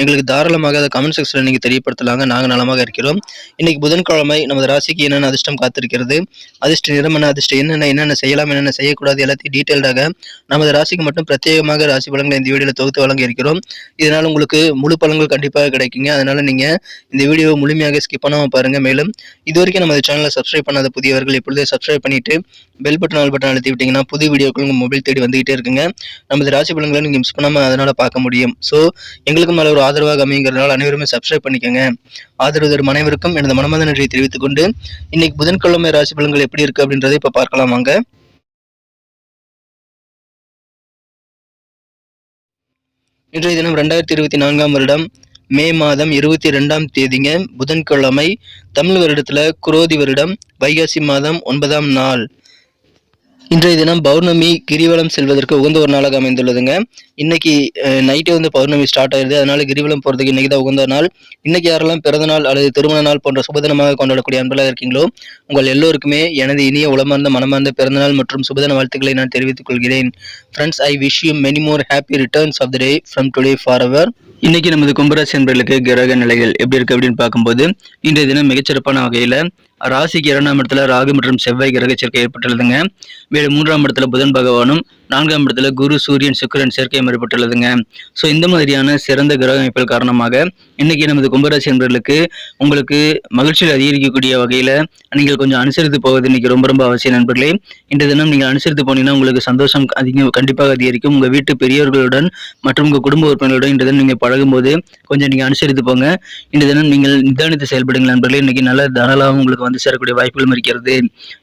எங்களுக்கு தாராளமாக அதை கமெண்ட் செக்ஷனில் நீங்கள் தெரியப்படுத்தலாங்க. நாங்கள் நலமாக இருக்கிறோம். இன்றைக்கி புதன்கிழமை நமது ராசிக்கு என்னென்ன அதிர்ஷ்டம் காத்திருக்கிறது? அதிர்ஷ்ட நிறம் என்ன? அதிர்ஷ்டம் என்னென்ன என்னென்ன செய்யலாம்? என்னென்ன செய்யக்கூடாது? எல்லாத்தையும் டீட்டெயில்டாக நமது ராசிக்கு மட்டும் பிரத்யேகமாக ராசி பலன்களை இந்த வீடியோவில் தொகுத்து வழங்க இருக்கிறோம். இதனால் உங்களுக்கு முழு பலன்கள் கண்டிப்பாக கிடைக்குங்க. அதனால நீங்கள் இந்த வீடியோவை முழுமையாக ஸ்கிப் பண்ணாமல் பாருங்கள் மேலும் இது வரைக்கும் நமது சேனலை சப்ஸ்கிரைப் பண்ணாத புதியவர்கள் இப்பொழுதே சப்ஸ்கிரைப் பண்ணிட்டு பெல் பட்டன் ஆல் பட்டன் அழுத்தி விட்டீங்கன்னா புது வீடியோக்கள் உங்கள் மொபைல் தேடி வந்துகிட்டே இருக்குங்க. நமது ராசி பலன்களை நீங்கள் மிஸ் பண்ணாமல் அதனால் பார்க்க முடியும். ஸோ எங்களுக்கு மேலே ஒரு ஆதரவாக அமைங்கிறதுனால அனைவருமே சப்ஸ்கிரைப் பண்ணிக்கோங்க. ஆதரவு தரும் அனைவருக்கும் எனது மனமத நன்றியை தெரிவித்துக் கொண்டு இன்னைக்கு புதன்கிழமை ராசி பலன்கள் எப்படி இருக்கு அப்படின்றத இப்போ பார்க்கலாம் வாங்க. இன்றைய தினம் ரெண்டாயிரத்தி இருபத்தி நான்காம் வருடம் மே மாதம் இருபத்தி ரெண்டாம் தேதிங்க. புதன்கிழமை தமிழ் வருடத்துல குரோதி வருடம் வைகாசி மாதம் ஒன்பதாம் நாள். இன்றைய தினம் பௌர்ணமி கிரிவலம் செல்வதற்கு உகந்த ஒரு நாளாக அமைந்துள்ளதுங்க. இன்னைக்கு நைட்டே வந்து பௌர்ணமி ஸ்டார்ட் ஆயிருது அதனால கிரிவலம் போறதுக்கு இன்னைக்கு தான் உகந்த நாள். இன்னைக்கு யாரெல்லாம் பிறந்த நாள் அல்லது திருமண நாள் போன்ற சுபதினமாக கொண்டாடக்கூடிய அன்பலாக இருக்கீங்களோ உங்கள் எல்லோருக்குமே எனது இனிய உளமார்ந்த மனமார்ந்த பிறந்தநாள் மற்றும் சுபதின வாழ்த்துக்களை நான் தெரிவித்துக் கொள்கிறேன். Friends I wish you many more happy returns of the day from today for our இன்னைக்கு நமது கும்பராசி என்பர்களுக்கு கிரக நிலைகள் எப்படி இருக்கு அப்படின்னு பார்க்கும்போது இன்றைய தினம் மிகச்சிறப்பான வகையில் ராசிக்கு இரண்டாம் இடத்துல ராகு மற்றும் செவ்வாய் கிரக சேர்க்கை ஏற்பட்டுள்ளதுங்க. மேலும் மூன்றாம் இடத்துல புதன் பகவானும் நான்காம் இடத்துல குரு சூரியன் சுக்கரன் சேர்க்கை ஏற்பட்டுள்ளதுங்க. ஸோ இந்த மாதிரியான சிறந்த கிரக அமைப்புகள் காரணமாக இன்னைக்கு நமது கும்பராசி என்பர்களுக்கு உங்களுக்கு மகிழ்ச்சியில் அதிகரிக்கக்கூடிய வகையில் நீங்கள் கொஞ்சம் அனுசரித்து போவது இன்னைக்கு ரொம்ப ரொம்ப அவசியம் நண்பர்களே. இந்த தினம் நீங்கள் அனுசரித்து போனீங்கன்னா உங்களுக்கு சந்தோஷம் அதிகம் கண்டிப்பாக அதிகரிக்கும். உங்க வீட்டு பெரியவர்களுடன் மற்றும் உங்கள் குடும்ப உறுப்பினர்களுடன் இன்று தினம் நீங்க பழகும்போது கொஞ்சம் நீங்க அனுசரித்து போங்க. இன்றைய தினம் நீங்கள் நிதானித்து செயல்படுங்கள் நண்பர்களே. இன்னைக்கு நல்ல தனலாகவும் உங்களுக்கு வந்து சேரக்கூடிய வாய்ப்புகளும் இருக்கிறது.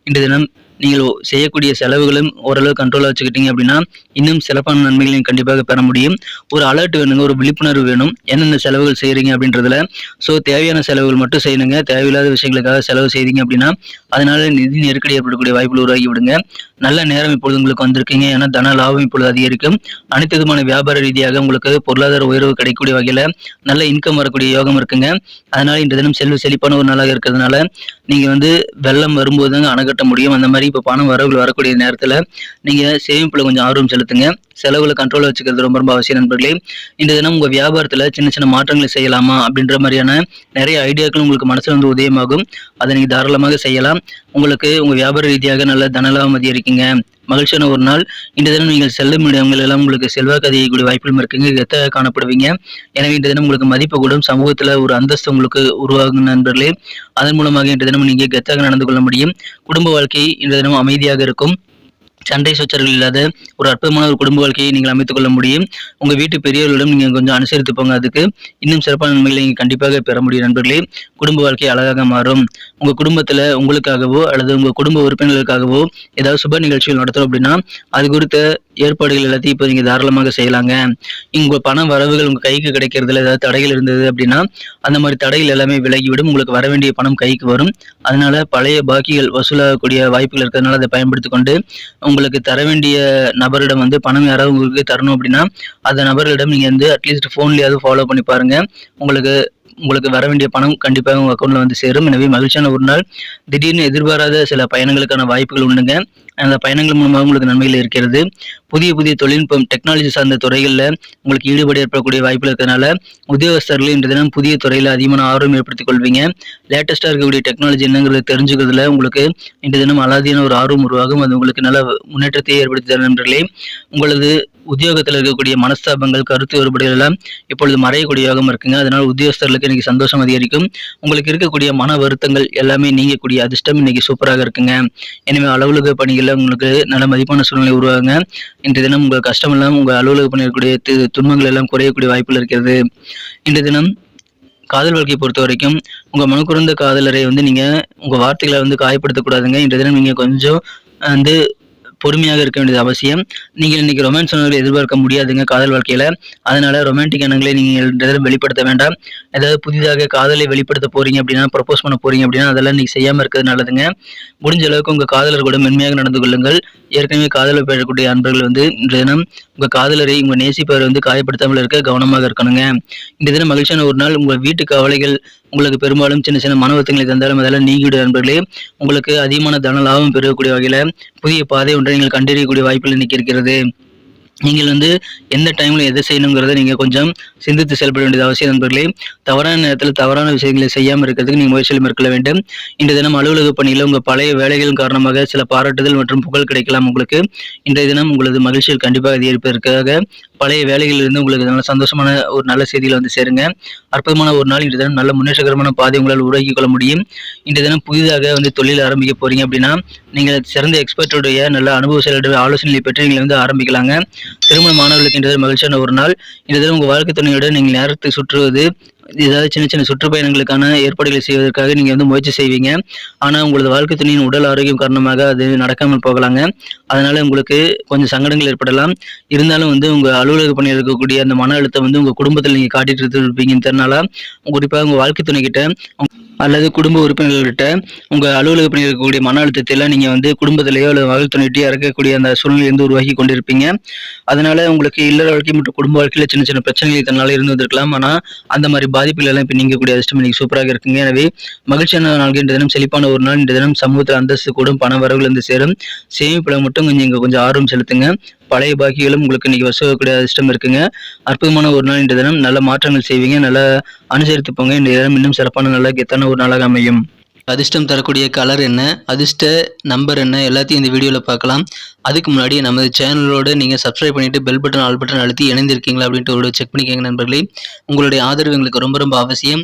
இன்றைய தினம் நீங்கள் செய்யக்கூடிய செலவுகளும் ஓரளவு கண்ட்ரோலாக வச்சுக்கிட்டீங்க அப்படின்னா இன்னும் சிறப்பான நன்மைகளையும் கண்டிப்பாக பெற முடியும். ஒரு அலர்ட் வேணுங்க ஒரு விழிப்புணர்வு வேணும். என்னென்ன செலவுகள் செய்கிறீங்க அப்படின்றதுல. ஸோ தேவையான செலவுகள் மட்டும் செய்யணுங்க. தேவையில்லாத விஷயங்களுக்காக செலவு செய்தீங்க அப்படின்னா அதனால நிதி நெருக்கடி ஏற்படக்கூடிய வாய்ப்புகள் உருவாகி விடுங்க. நல்ல நேரம் இப்பொழுது உங்களுக்கு வந்திருக்கீங்க. ஏன்னா தன லாபம் இப்பொழுது அதிகரிக்கும். அனைத்து விதமான வியாபார ரீதியாக உங்களுக்கு பொருளாதார உயர்வு கிடைக்கக்கூடிய வகையில் நல்ல இன்கம் வரக்கூடிய யோகம் இருக்குங்க. அதனால இன்று தினம் செல்வ செழிப்பான ஒரு நாளாக இருக்கிறதுனால நீங்கள் வந்து வெள்ளம் வரும்போது தாங்க கட்ட முடியும். அந்த மாதிரி மாதிரி இப்போ பணம் வரவுகள் வரக்கூடிய நேரத்தில் நீங்கள் சேமிப்பில் கொஞ்சம் ஆர்வம் செலுத்துங்க. செலவுகளை கண்ட்ரோலில் வச்சுக்கிறது ரொம்ப ரொம்ப அவசியம் நண்பர்களே. இந்த தினம் உங்கள் வியாபாரத்தில் சின்ன சின்ன மாற்றங்களை செய்யலாமா அப்படின்ற மாதிரியான நிறைய ஐடியாக்கள் உங்களுக்கு மனசில் வந்து உதயமாகும். அதை நீங்கள் தாராளமாக செய்யலாம். உங்களுக்கு உங்கள் வியாபார ரீதியாக நல்ல தனலாபம் அதிகரிக்குங்க. மகிழ்ச்சியான ஒரு நாள். இந்த தினம் நீங்கள் செல்லும் இடங்கள் எல்லாம் உங்களுக்கு செல்வாக்கு அதிகக்கூடிய வாய்ப்புகளும் இருக்குங்க. கெத்தாக காணப்படுவீங்க? எனவே இந்த தினம் உங்களுக்கு மதிப்பு கூடும். சமூகத்தில் ஒரு அந்தஸ்து உங்களுக்கு உருவாகும் நண்பர்களே. அதன் மூலமாக இன்று தினம் நீங்கள் கெத்தாக நடந்து கொள்ள முடியும். குடும்ப வாழ்க்கை இன்று தினம் அமைதியாக இருக்கும். சண்டை சொச்சர்கள் இல்லாத ஒரு அற்புதமான ஒரு குடும்ப வாழ்க்கையை நீங்கள் அமைத்துக் கொள்ள முடியும். உங்க வீட்டு பெரியவர்களிடம் நீங்க கொஞ்சம் அனுசரித்து போங்க அதுக்கு இன்னும் சிறப்பான நன்மைகளை நீங்க கண்டிப்பாக பெற முடியும் நண்பர்களே. குடும்ப வாழ்க்கை அழகாக மாறும். உங்க குடும்பத்துல உங்களுக்காகவோ அல்லது உங்க குடும்ப உறுப்பினர்களுக்காகவோ ஏதாவது சுப நிகழ்ச்சிகள் நடத்துறோம் அப்படின்னா அது குறித்த ஏற்பாடுகள் எல்லாத்தையும் இப்போ நீங்க தாராளமாக செய்யலாங்க. உங்கள் பண வரவுகள் உங்க கைக்கு கிடைக்கிறதுல ஏதாவது தடைகள் இருந்தது அப்படின்னா அந்த மாதிரி தடைகள் எல்லாமே விலகிவிடும். உங்களுக்கு வர வேண்டிய பணம் கைக்கு வரும். அதனால பழைய பாக்கிகள் வசூலாகக்கூடிய வாய்ப்புகள் இருக்கிறதுனால அதை பயன்படுத்தி கொண்டு உங்களுக்கு தர வேண்டிய நபரிடம் வந்து பணம் யாராவது உங்களுக்கு தரணும் அப்படின்னா அந்த நபர்களிடம் நீங்கள் வந்து அட்லீஸ்ட் ஃபோன்லேயாவது ஃபாலோ பண்ணி பாருங்கள் உங்களுக்கு உங்களுக்கு வர வேண்டிய பணம் கண்டிப்பாக உங்கள் அக்கௌண்ட்டில் வந்து சேரும். எனவே மகிழ்ச்சியான ஒரு நாள். திடீர்னு எதிர்பாராத சில பயணங்களுக்கான வாய்ப்புகள் உண்டுங்க. அந்த பயணங்கள் மூலமாக உங்களுக்கு நன்மைகள் இருக்கிறது. புதிய புதிய தொழில்நுட்பம் டெக்னாலஜி சார்ந்த துறைகளில் உங்களுக்கு ஈடுபாடு ஏற்படக்கூடிய வாய்ப்புகள் இருக்கிறதுனால உத்தியோகஸ்தர்கள் இன்று தினம் புதிய துறையில் அதிகமான ஆர்வம் ஏற்படுத்திக் கொள்வீங்க. லேட்டஸ்ட்டாக இருக்கக்கூடிய டெக்னாலஜி என்னங்கிறது தெரிஞ்சுக்கிறதுல உங்களுக்கு இன்று தினம் அலாதியான ஒரு ஆர்வம் உருவாகும். அது உங்களுக்கு நல்ல முன்னேற்றத்தை ஏற்படுத்தி தரும் நண்பர்களே. உங்களது உத்தியோகத்தில் இருக்கக்கூடிய மனஸ்தாபங்கள் கருத்து வேறுபாடுகள் எல்லாம் இப்பொழுது மறையக்கூடிய யோகம் இருக்குங்க. அதனால் உத்தியோகஸ்தர்களுக்கு இன்னைக்கு சந்தோஷம் அதிகரிக்கும். உங்களுக்கு இருக்கக்கூடிய மன வருத்தங்கள் எல்லாமே நீங்கக்கூடிய அதிர்ஷ்டம் இன்னைக்கு சூப்பராக இருக்குங்க. எனவே அலுவலக பணிகளில் உங்களுக்கு நல்ல மதிப்பான சூழ்நிலை உருவாங்க இன்றைய தினம் உங்கள் கஷ்டம் எல்லாம் உங்கள் அலுவலக பணியக்கூடிய துன்பங்கள் எல்லாம் குறையக்கூடிய வாய்ப்புகள் இருக்கிறது. இன்றைய தினம் காதல் வாழ்க்கையை பொறுத்த வரைக்கும் உங்கள் மனக்குறந்த காதலரை வந்து நீங்கள் உங்கள் வார்த்தைகளை வந்து காயப்படுத்தக்கூடாதுங்க. இன்றைய தினம் நீங்கள் கொஞ்சம் வந்து பொறுமையாக இருக்க வேண்டியது அவசியம். நீங்கள் இன்னைக்கு ரொமான்ஸ் உணர்வுகளை எதிர்பார்க்க முடியாதுங்க காதல் வாழ்க்கையில. அதனால ரொமான்டிக் எண்ணங்களை நீங்கள் எதிரும் வெளிப்படுத்த வேண்டாம். ஏதாவது புதிதாக காதலை வெளிப்படுத்த போறீங்க அப்படின்னா ப்ரப்போஸ் பண்ண போறீங்க அப்படின்னா அதெல்லாம் நீங்க செய்யாம இருக்கிறது நல்லதுங்க. முடிஞ்ச அளவுக்கு உங்க காதலர் கூட மென்மையாக நடந்து கொள்ளுங்கள். ஏற்கனவே காதலில் பெறக்கூடிய அன்பர்கள் வந்து இன்றைய தினம் உங்கள் காதலரை உங்கள் நேசிப்பவரை வந்து காயப்படுத்தாமல் இருக்க கவனமாக இருக்கணுங்க. இந்த தினம் மகிழ்ச்சியான ஒரு நாள். உங்கள் வீட்டு கவலைகள் உங்களுக்கு பெரும்பாலும் சின்ன சின்ன மன வருத்தங்களை தந்தாலும் அதெல்லாம் நீங்கிவிடும் நண்பர்களே உங்களுக்கு அதிகமான தன லாபம் பெறக்கூடிய வகையில் புதிய பாதை ஒன்றை நீங்கள் கண்டறியக்கூடிய வாய்ப்புகள் இன்னைக்கு இருக்கிறது. நீங்கள் வந்து எந்த டைமில் எதை செய்யணுங்கிறத நீங்கள் கொஞ்சம் சிந்தித்து செயல்பட வேண்டியது அவசியம் நண்பர்களே. தவறான நேரத்தில் தவறான விஷயங்களை செய்யாமல் இருக்கிறதுக்கு நீங்கள் முயற்சியில் மேற்கொள்ள வேண்டும். இன்றைய தினம் அலுவலக பணியில் உங்கள் பழைய வேலைகளின் காரணமாக சில பாராட்டுதல் மற்றும் புகழ் கிடைக்கலாம் உங்களுக்கு. இன்றைய தினம் உங்களது மகிழ்ச்சியில் கண்டிப்பாக அதிகரிப்பதற்காக பழைய வேலைகளிலிருந்து உங்களுக்கு நல்ல சந்தோஷமான ஒரு நல்ல செய்திகளை வந்து சேருங்க. அற்புதமான ஒரு நாள். இன்று தினம் நல்ல முன்னேற்றகரமான பாதை உங்களால் உருவாக்கி கொள்ள முடியும். இன்று தினம் புதிதாக வந்து தொழில் ஆரம்பிக்க போறீங்க அப்படின்னா நீங்கள் சிறந்த எக்ஸ்பர்ட்டுடைய நல்ல அனுபவ ஆலோசனைகளை பெற்று நீங்கள் வந்து ஆரம்பிக்கலாங்க. திருமண மாணவர்களுக்கு இன்றைய மகிழ்ச்சியான ஒரு நாள். இன்று தினம் உங்கள் வாழ்க்கை துணையோட நீங்கள் நேரத்தை சுற்றுவது ஏதாவது சின்ன சின்ன சுற்றுப்பயணங்களுக்கான ஏற்பாடுகளை செய்வதற்காக நீங்க வந்து முயற்சி செய்வீங்க. ஆனா உங்களது வாழ்க்கை துணையின் உடல் ஆரோக்கியம் காரணமாக அது நடக்காமல் போகலாங்க. அதனால உங்களுக்கு கொஞ்சம் சங்கடங்கள் ஏற்படலாம். இருந்தாலும் வந்து உங்க அலுவலக பணியில் இருக்கக்கூடிய அந்த மன அழுத்தம் வந்து உங்க குடும்பத்தில் நீங்க காட்டிட்டு இருப்பீங்கன்றனால குறிப்பாக உங்க வாழ்க்கை துணை கிட்ட அல்லது குடும்ப உறுப்பினர்கள்கிட்ட உங்கள் அலுவலக பணியில் இருக்கக்கூடிய மன அழுத்தத்தை எல்லாம் வந்து குடும்பத்திலேயோ அல்லது மகள் துணையிட்டோ இறக்கக்கூடிய அந்த சூழ்நிலை இருந்து உருவாக்கி கொண்டிருப்பீங்க. அதனால உங்களுக்கு இல்லற வாழ்க்கை மற்றும் குடும்ப வாழ்க்கையில் சின்ன சின்ன பிரச்சனைகள் இதனால இருந்து வந்திருக்கலாம். அந்த மாதிரி பாதிப்புகள் இப்போ நீங்கள் கூடிய அதிர்ஷ்டம் நீங்கள் சூப்பராக இருக்குங்க. எனவே மகிழ்ச்சியான நாள்கள் இந்த தினம் செழிப்பான ஒரு நாள். இந்த தினம் சமூகத்தில் அந்தஸ்து கூடும் பண வரவுகள் வந்து சேரும். சேமிப்பில் மட்டும் கொஞ்சம் இங்கே கொஞ்சம் ஆர்வம் செலுத்துங்க. பழைய பாக்கிகளும் உங்களுக்கு இன்னைக்கு வசூலக்கூடிய அதிர்ஷ்டம் இருக்குங்க. அற்புதமான ஒரு நாள் இந்த தினம். நல்ல மாற்றங்கள் செய்வீங்க. நல்ல அனுசரித்து போங்க. இந்த தினம் இன்னும் சிறப்பான நல்ல கெத்தான ஒரு நாளாக அமையும். அதிர்ஷ்டம் தரக்கூடிய கலர் என்ன? அதிர்ஷ்ட நம்பர் என்ன? எல்லாத்தையும் இந்த வீடியோவில் பார்க்கலாம். அதுக்கு முன்னாடி நமது சேனலோடு நீங்கள் சப்ஸ்கிரைப் பண்ணிவிட்டு பெல் பட்டன் ஆல் பட்டன் அழுத்தி இணைந்திருக்கீங்களா அப்படின்ட்டு ஒரு செக் பண்ணிக்கோங்க நண்பர்களே. உங்களுடைய ஆதரவு எங்களுக்கு ரொம்ப ரொம்ப அவசியம்.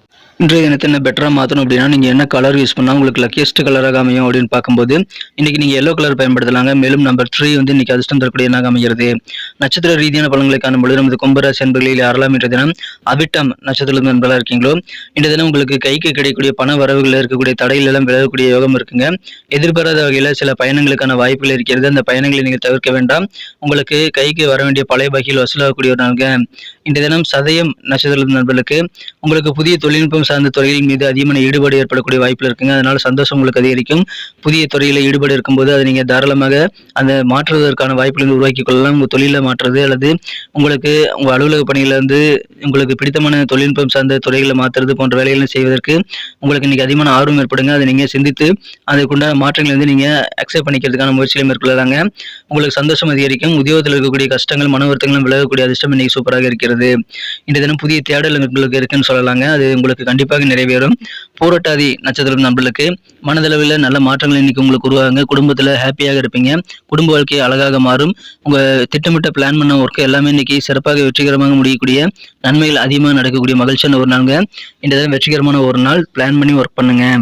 இன்றைய தினத்தை என்ன பெட்டராக மாற்றணும் அப்படின்னா நீங்கள் என்ன கலர் யூஸ் பண்ணால் உங்களுக்கு லக்கியஸ்ட் கலராக அமையும் அப்படின்னு பார்க்கும்போது இன்றைக்கி நீங்கள் எல்லோ கலர் பயன்படுத்தலாங்க. மேலும் நம்பர் த்ரீ வந்து இன்றைக்கி அதிர்ஷ்டம் தரக்கூடிய எண்ணாக அமைகிறது. நட்சத்திர ரீதியான பலன்களை காணும்போது நமது கும்பராசி அன்பர்களில் யாரெல்லாம் இன்றைய தினம் அவிட்டம் நட்சத்திரம் என்பதாக இருக்கீங்களோ இந்த தினம் உங்களுக்கு கைக்கு கிடைக்கக்கூடிய பண வரவுகளில் இருக்கக்கூடிய தடைகள் எல்லாம் விலகக்கூடிய யோகம் இருக்குங்க. எதிர்பாராத வகையில் சில பயணங்களுக்கான வாய்ப்புகள் இருக்கிறது. அந்த பயணங்களை நீங்கள் தவிர்க்க வேண்டாம். உங்களுக்கு கைக்கு வர வேண்டிய பழைய வகையில் வசூலாகக்கூடிய ஒரு நாளுங்க. இந்த தினம் சதயம் நட்சத்திரம் நண்பர்களுக்கு உங்களுக்கு புதிய தொழில்நுட்பம் சார்ந்த துறையில் மீது அதிகமான ஈடுபாடு ஏற்படக்கூடிய வாய்ப்பில் இருக்குங்க. அதனால சந்தோஷம் உங்களுக்கு அதிகரிக்கும். புதிய துறையில் ஈடுபாடு இருக்கும்போது அதை நீங்கள் தாராளமாக அந்த மாற்றுவதற்கான வாய்ப்புகளை உருவாக்கி கொள்ளலாம். உங்கள் தொழிலை மாற்றுறது அல்லது உங்களுக்கு உங்கள் அலுவலக பணியில் வந்து உங்களுக்கு பிடித்தமான தொழில்நுட்பம் சார்ந்த துறைகளை மாற்றுறது போன்ற வேலைகளை செய்வதற்கு உங்களுக்கு இன்னைக்கு அதிகமான ஆர்வம் ஏற்படுங்க. அதை நீங்கள் சிந்தித்து அதுக்குண்டான மாற்றங்களை வந்து நீங்கள் அக்செப்ட் பண்ணிக்கிறதுக்கான முயற்சிகளை மேற்கொள்ளலாங்க. உங்களுக்கு சந்தோஷம் அதிகரிக்கும். உத்தியோகத்தில் இருக்கக்கூடிய கஷ்டங்கள் மன வருத்தங்களும் விலகக்கூடிய அதிர்ஷ்டம் இன்னைக்கு சூப்பராக இருக்கிறது. இந்த தினம் புதிய தேடல் உங்களுக்கு இருக்குன்னு சொல்லலாங்க. அது உங்களுக்கு கண்டிப்பாக கண்டிப்பாக நிறைவேறும். பூரட்டாதி நட்சத்திரம் நம்பளுக்கு மனதளவில் நல்ல மாற்றங்கள் இன்னைக்கு உங்களுக்கு உருவாகுங்க. குடும்பத்தில் ஹாப்பியாக இருப்பீங்க. குடும்ப வாழ்க்கை அழகாக மாறும். உங்கள் திட்டமிட்ட பிளான் பண்ண ஒர்க் எல்லாமே இன்னைக்கு சிறப்பாக வெற்றிகரமாக முடியக்கூடிய நன்மைகள் அதிகமாக நடக்கக்கூடிய மகிழ்ச்சியான ஒரு நாளுங்க. இந்த தினம் வெற்றிகரமான ஒரு நாள். பிளான் பண்ணி ஒர்க் பண்ணுங்கள்